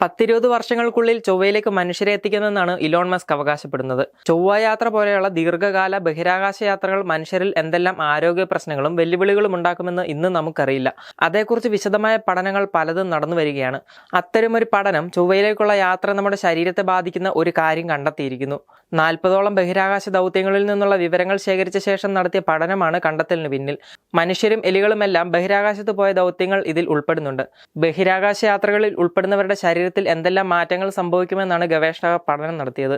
പത്തിരുപത് വർഷങ്ങൾക്കുള്ളിൽ ചൊവ്വയിലേക്ക് മനുഷ്യരെ എത്തിക്കുന്നെന്നാണ് Elon Musk അവകാശപ്പെടുന്നത്. ചൊവ്വയാത്ര പോലെയുള്ള ദീർഘകാല ബഹിരാകാശ യാത്രകൾ മനുഷ്യരിൽ എന്തെല്ലാം ആരോഗ്യ പ്രശ്നങ്ങളും വെല്ലുവിളികളും ഉണ്ടാക്കുമെന്ന് ഇന്ന് നമുക്കറിയില്ല. അതേക്കുറിച്ച് വിശദമായ പഠനങ്ങൾ പലതും നടന്നു വരികയാണ്. അത്തരമൊരു പഠനം ചൊവ്വയിലേക്കുള്ള യാത്ര നമ്മുടെ ശരീരത്തെ ബാധിക്കുന്ന ഒരു കാര്യം കണ്ടെത്തിയിരിക്കുന്നു. നാൽപ്പതോളം ബഹിരാകാശ ദൗത്യങ്ങളിൽ നിന്നുള്ള വിവരങ്ങൾ ശേഖരിച്ച ശേഷം നടത്തിയ പഠനമാണ് കണ്ടെത്തലിന് പിന്നിൽ. മനുഷ്യരും എലികളുമെല്ലാം ബഹിരാകാശത്ത് പോയ ദൗത്യങ്ങൾ ഇതിൽ ഉൾപ്പെടുന്നുണ്ട്. ബഹിരാകാശ യാത്രകളിൽ ഉൾപ്പെടുന്നവരുടെ ശരീരത്തിൽ എന്തെല്ലാം മാറ്റങ്ങൾ സംഭവിക്കുമെന്നാണ് ഗവേഷണ പഠനം നടത്തിയത്.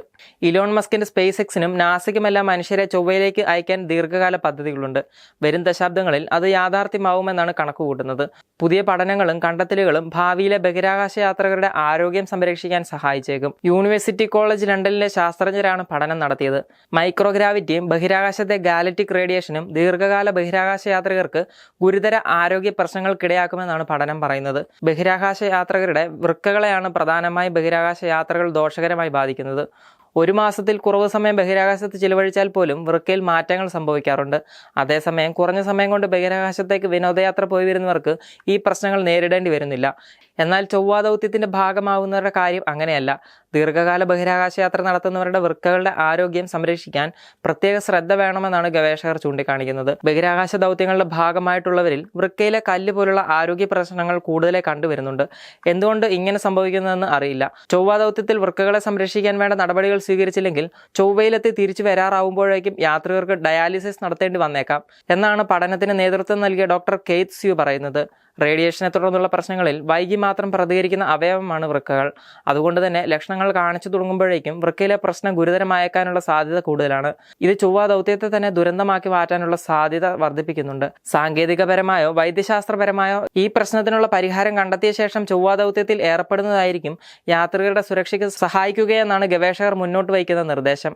ഇലോൺ മസ്കിന്റെ സ്പേസ് എക്സിനും നാസയ്ക്കുമെല്ലാം മനുഷ്യരെ ചൊവ്വയിലേക്ക് അയക്കാൻ ദീർഘകാല പദ്ധതികളുണ്ട്. വരും ദശാബ്ദങ്ങളിൽ അത് യാഥാർത്ഥ്യമാവുമെന്നാണ് കണക്കുകൂട്ടുന്നത്. പുതിയ പഠനങ്ങളും കണ്ടെത്തലുകളും ഭാവിയിലെ ബഹിരാകാശ യാത്രകരുടെ ആരോഗ്യം സംരക്ഷിക്കാൻ സഹായിച്ചേക്കും. യൂണിവേഴ്സിറ്റി കോളേജ് ലണ്ടനിലെ ശാസ്ത്രജ്ഞരാണ് പഠനം നടത്തിയത്. മൈക്രോഗ്രാവിറ്റിയും ബഹിരാകാശത്തെ ഗാലറ്റിക് റേഡിയേഷനും ദീർഘകാല ബഹിരാകാശ യാത്രികർക്ക് ഗുരുതര ആരോഗ്യ പ്രശ്നങ്ങൾക്കിടയാക്കുമെന്നാണ് പഠനം പറയുന്നത്. ബഹിരാകാശ യാത്രികരുടെ വൃക്കകളെയാണ് പ്രധാനമായും ബഹിരാകാശ യാത്രകൾ ദോഷകരമായി ബാധിക്കുന്നത്. ഒരു മാസത്തിൽ കുറവ് സമയം ബഹിരാകാശത്ത് ചിലവഴിച്ചാൽ പോലും വൃക്കയിൽ മാറ്റങ്ങൾ സംഭവിക്കാറുണ്ട്. അതേസമയം കുറഞ്ഞ സമയം കൊണ്ട് ബഹിരാകാശത്തേക്ക് വിനോദയാത്ര പോയി വരുന്നവർക്ക് ഈ പ്രശ്നങ്ങൾ നേരിടേണ്ടി വരുന്നില്ല. എന്നാൽ ചൊവ്വ ദൗത്യത്തിന്റെ ഭാഗമാവുന്നവരുടെ കാര്യം അങ്ങനെയല്ല. ദീർഘകാല ബഹിരാകാശ യാത്ര നടത്തുന്നവരുടെ വൃക്കകളുടെ ആരോഗ്യം സംരക്ഷിക്കാൻ പ്രത്യേക ശ്രദ്ധ വേണമെന്നാണ് ഗവേഷകർ ചൂണ്ടിക്കാണിക്കുന്നത്. ബഹിരാകാശ ദൗത്യങ്ങളുടെ ഭാഗമായിട്ടുള്ളവരിൽ വൃക്കയിലെ കല്ല് പോലുള്ള ആരോഗ്യ പ്രശ്നങ്ങൾ കൂടുതലായി കണ്ടുവരുന്നുണ്ട്. എന്തുകൊണ്ട് ഇങ്ങനെ സംഭവിക്കുന്നതെന്ന് അറിയില്ല. ചൊവ്വ ദൗത്യത്തിൽ വൃക്കകളെ സംരക്ഷിക്കാൻ വേണ്ട സ്വീകരിച്ചില്ലെങ്കിൽ ചൊവ്വയിലെത്തി തിരിച്ചു വരാറാവുമ്പോഴേക്കും യാത്രികർക്ക് ഡയാലിസിസ് നടത്തേണ്ടി വന്നേക്കാം. എന്നാണ് പഠനത്തിന് നേതൃത്വം നൽകിയ ഡോക്ടർ കെയ്ത് സ്യു പറയുന്നത്. റേഡിയേഷനെ തുടർന്നുള്ള പ്രശ്നങ്ങളിൽ വൈകി മാത്രം പ്രതികരിക്കുന്ന അവയവമാണ് വൃക്കകൾ. അതുകൊണ്ട് തന്നെ ലക്ഷണങ്ങൾ കാണിച്ചു തുടങ്ങുമ്പോഴേക്കും വൃക്കയിലെ പ്രശ്നം ഗുരുതരമായേക്കാനുള്ള സാധ്യത കൂടുതലാണ്. ഇത് ചൊവ്വ ദൗത്യത്തെ തന്നെ ദുരന്തമാക്കി മാറ്റാനുള്ള സാധ്യത വർദ്ധിപ്പിക്കുന്നുണ്ട്. സാങ്കേതികപരമായോ വൈദ്യശാസ്ത്രപരമായോ ഈ പ്രശ്നത്തിനുള്ള പരിഹാരം കണ്ടെത്തിയ ശേഷം ചൊവ്വ ദൗത്യത്തിൽ ഏർപ്പെടുന്നതായിരിക്കും യാത്രികരുടെ സുരക്ഷയ്ക്ക് സഹായിക്കുകയെന്നാണ് ഗവേഷകർ മുന്നോട്ട് വയ്ക്കുന്ന നിർദ്ദേശം.